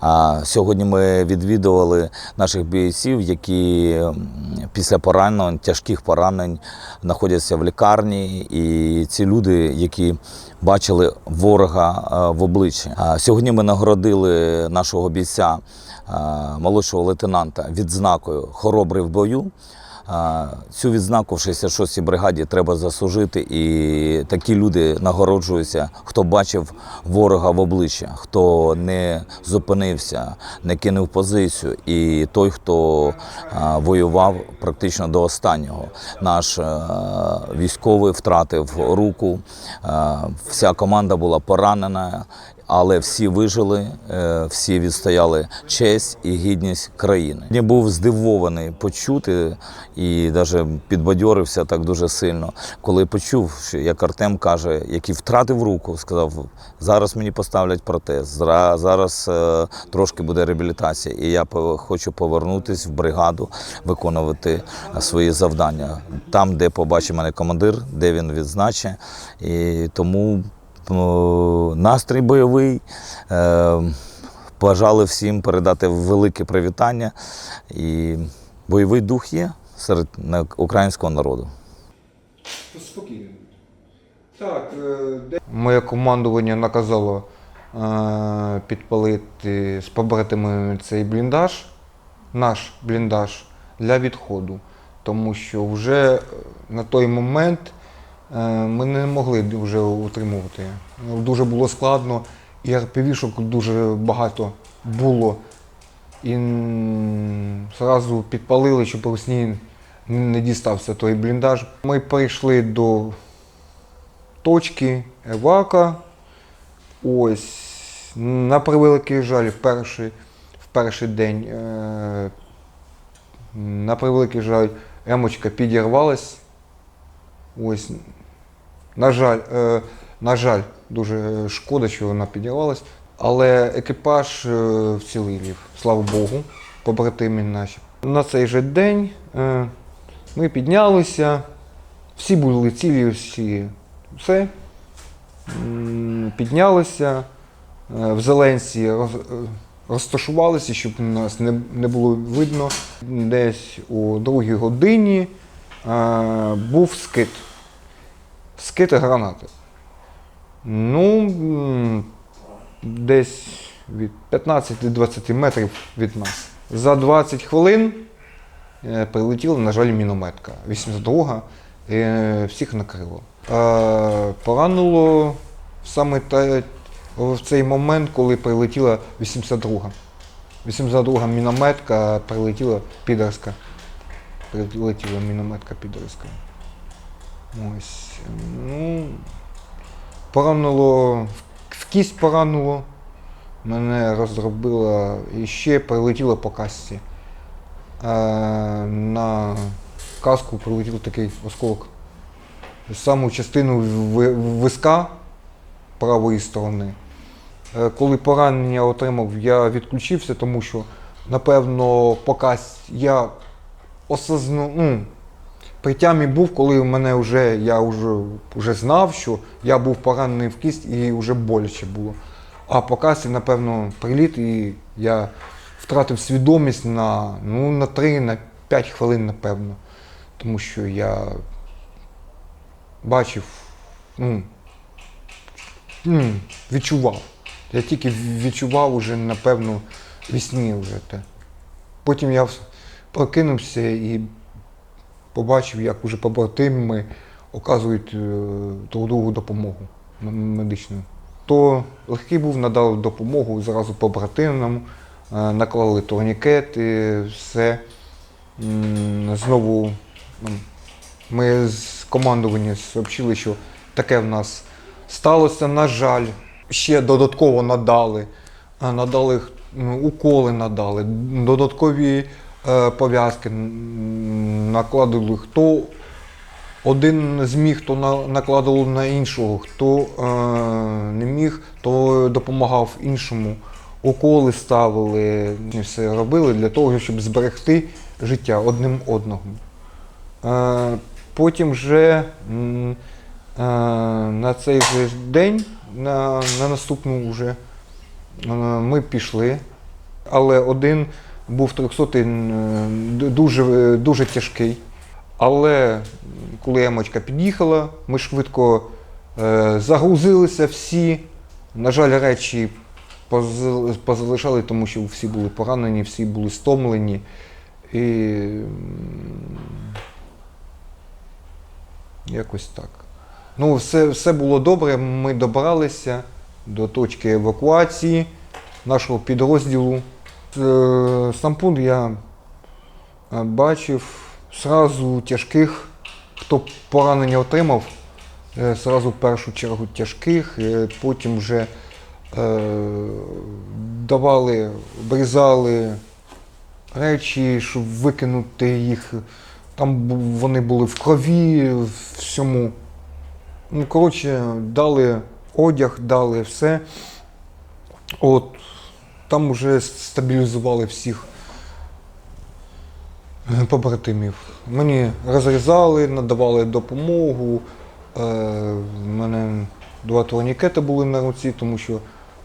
А сьогодні ми відвідували наших бійців, які після поранень, тяжких поранень знаходяться в лікарні. І ці люди, які бачили ворога е, в обличчі. А Сьогодні ми нагородили нашого бійця, е, молодшого лейтенанта, відзнакою Хоробрий в бою. Цю відзнаку в 66-й бригаді треба заслужити, і такі люди нагороджуються, хто бачив ворога в обличчя, хто не зупинився, не кинув позицію, і той, хто воював практично до останнього. Наш військовий втратив руку, вся команда була поранена. Але всі вижили, е, всі відстояли честь і гідність країни. Я був здивований почути і навіть підбадьорився так дуже сильно, коли почув, що як Артем каже, який втратив руку, сказав: зараз мені поставлять протез, зараз е, трошки буде реабілітація, і я хочу повернутися в бригаду, виконувати е, свої завдання там, де побачив мене командир, де він відзначить. І тому настрій бойовий. Е, Бажали всім передати велике привітання. І бойовий дух є серед українського народу. Спокійно. Так, е. Моє командування наказало е, підпалити з побратимами цей бліндаж, наш бліндаж для відходу. Тому що вже на той момент ми не могли вже утримувати. Дуже було складно, і РПВ-шок дуже багато було. І м, зразу підпалили, щоб весні не дістався той бліндаж. Ми прийшли до точки Евака. Ось, на превеликий жаль, в перший, в перший день, е, на превеликий жаль, емочка підірвалась. Ось, на жаль, е, на жаль, дуже шкода, що вона підірвалась. Але екіпаж е, вцілів, слава Богу, побратими наші. На цей же день е, ми піднялися, всі були цілі, всі все. Піднялися е, в Зеленці, е, розташувалися, щоб нас не, було видно. Десь у другій годині е, був скид. Скид і гранати. Ну, десь від 15-20 метрів від нас. За 20 хвилин е, прилетіла, на жаль, мінометка. 82-га, е, всіх накрило. Поранило саме те, в цей момент, коли прилетіла 82-га. 82-га мінометка прилетіла підерська. Прилетіла мінометка підерська. Ось. Ну, поранило, в кість поранило. Мене розробило і ще прилетіло по касці. Е, на каску прилетів такий осколок. Саму частину виска правої сторони. Е, Коли поранення отримав, я відключився, тому що, напевно, по касці я осозну, ну, при тямі був, коли в мене вже я вже, вже знав, що я був поранений в кість і вже боляче було. А по касі, напевно, приліт, і я втратив свідомість на, ну, на 3, на 5 хвилин, напевно. Тому що я бачив, ну, ну, відчував. Я тільки відчував уже, напевно, вісні вже те. Потім я прокинувся і побачив, як уже побратими оказують е, друг другу допомогу медичну. То легкий був, надали допомогу зразу побратимам, е, наклали турнікети, все. Знову ми з командування сообщили, що таке в нас сталося, на жаль. Ще додатково надали. е, Надали уколи надали, додаткові е, пов'язки м, накладили. Хто один зміг, то на- накладало на іншого, хто е, не міг, то допомагав іншому. Уколи ставили, все робили для того, щоб зберегти життя одним одного. Е, потім вже е, на цей же день, на, на наступну вже, е, ми пішли Але один був 300 дуже, дуже тяжкий. Але коли ямочка під'їхала, ми швидко е, загрузилися всі. На жаль, речі позалишали, тому що всі були поранені, всі були стомлені. І якось так. Ну, все, все було добре. Ми добралися до точки евакуації нашого підрозділу. Е, Сам пункт я е, бачив зразу тяжких, хто поранення отримав, е, зразу в першу чергу тяжких, потім вже давали, обрізали речі, щоб викинути їх. Там вони були в крові, всьому. Ну, коротше, дали одяг, дали все. От, там вже стабілізували всіх побратимів. Мені розрізали, надавали допомогу. Е, в мене два турнікети були на руці, тому що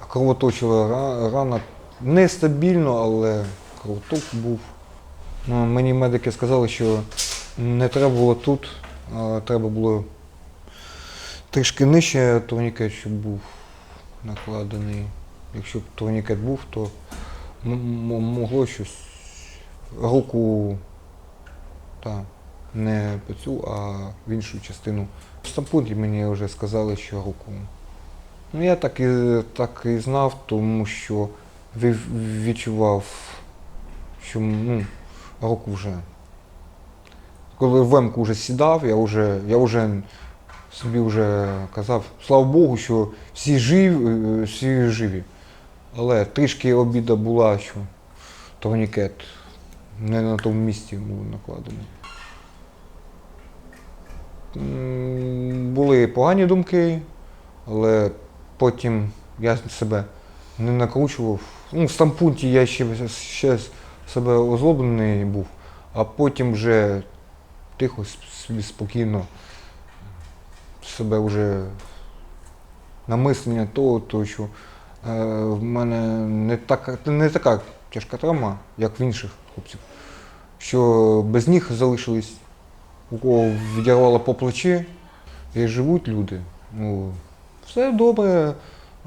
кровоточила рана нестабільно, але кровоток був. Ну, мені медики сказали, що не треба було тут, а треба було трішки нижче турнікет, щоб був накладений. Якщо б турнікет був, то могло щось руку та, не по цю, а в іншу частину. В стампунті мені вже сказали, що руку. Ну, я так і, так і знав, тому що ві- відчував, що ну, руку вже. Коли в Емку вже сідав, я вже, я вже собі вже казав, слава Богу, що всі живі, всі живі. Але трішки обіда була, що турнікет не на тому місці був накладений. Були погані думки, але потім я себе не накручував. Ну, в стампунті я ще, ще себе озлоблений був, а потім вже тихо, спокійно себе вже намислення того, того що в мене не така, не така тяжка травма, як в інших хлопців. Що без ніг залишились, у кого відірвало по плечі, і живуть люди. Ну, все добре,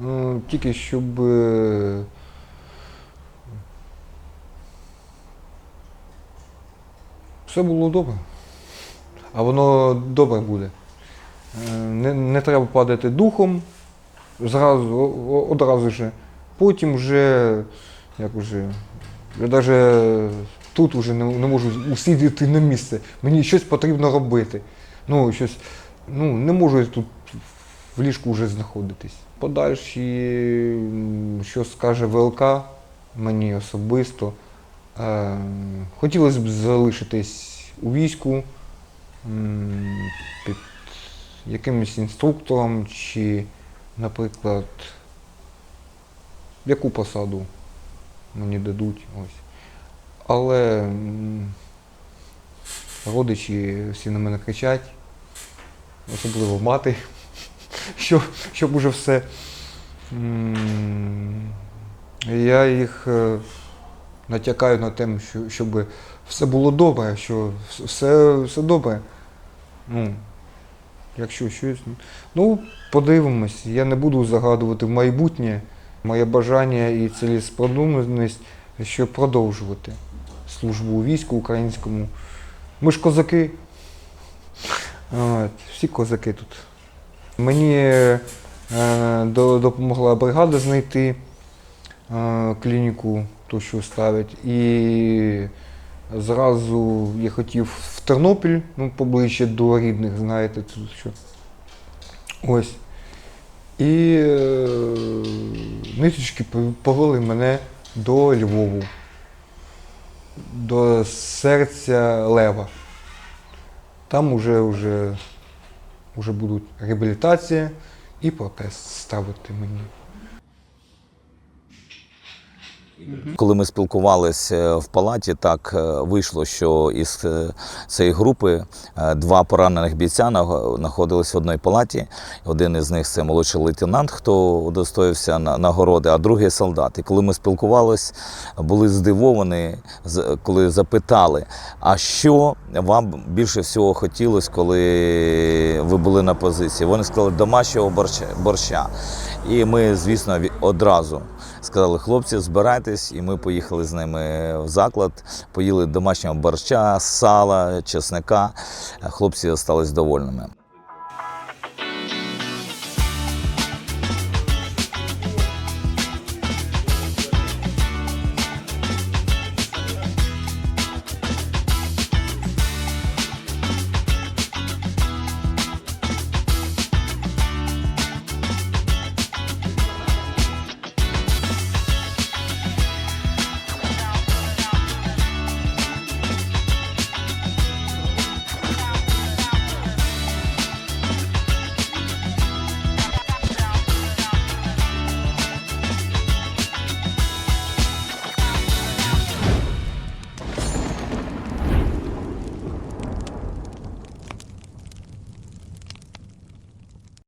е, тільки щоб. е, Все було добре. А воно добре буде. Е, Не, не треба падати духом зразу, одразу же. Потім вже, як вже, я навіть тут вже не, не можу усидіти на місце. Мені щось потрібно робити. Ну, щось, ну, не можу я тут в ліжку вже знаходитись. Подальші, що скаже ВЛК мені особисто. Е, хотілося б залишитись у війську під якимось інструктором чи, наприклад, яку посаду мені дадуть. Ось. Але родичі всі на мене кричать, особливо мати, що, щоб уже все. Я їх е, натякаю на те, щоб все було добре, що все, все добре. Ну, якщо щось. Ну, подивимось. Я не буду загадувати в майбутнє. Моє бажання і цілесподобність, щоб продовжувати службу війську українському. Ми ж козаки. От, всі козаки тут. Мені е, допомогла бригада знайти е, клініку, ту, що ставить. І зразу я хотів Тернопіль, ну, поближче до рідних, знаєте, тут що. Ось. І е, ниточки повели мене до Львову, до серця Лева. Там уже, уже, уже будуть реабілітація і протез ставити мені. Коли ми спілкувалися в палаті, так е, вийшло, що із е, цієї групи е, два поранених бійця знаходились в одній палаті. Один із них це молодший лейтенант, хто удостоївся нагороди, а другий солдат. І коли ми спілкувалися, були здивовані, коли запитали, а що вам більше всього хотілося, коли ви були на позиції? Вони сказали домашнього борща. І ми, звісно, одразу сказали, хлопці, збирайтесь, і ми поїхали з ними в заклад, поїли домашнього борща, сала, чесника. Хлопці залишились довольними.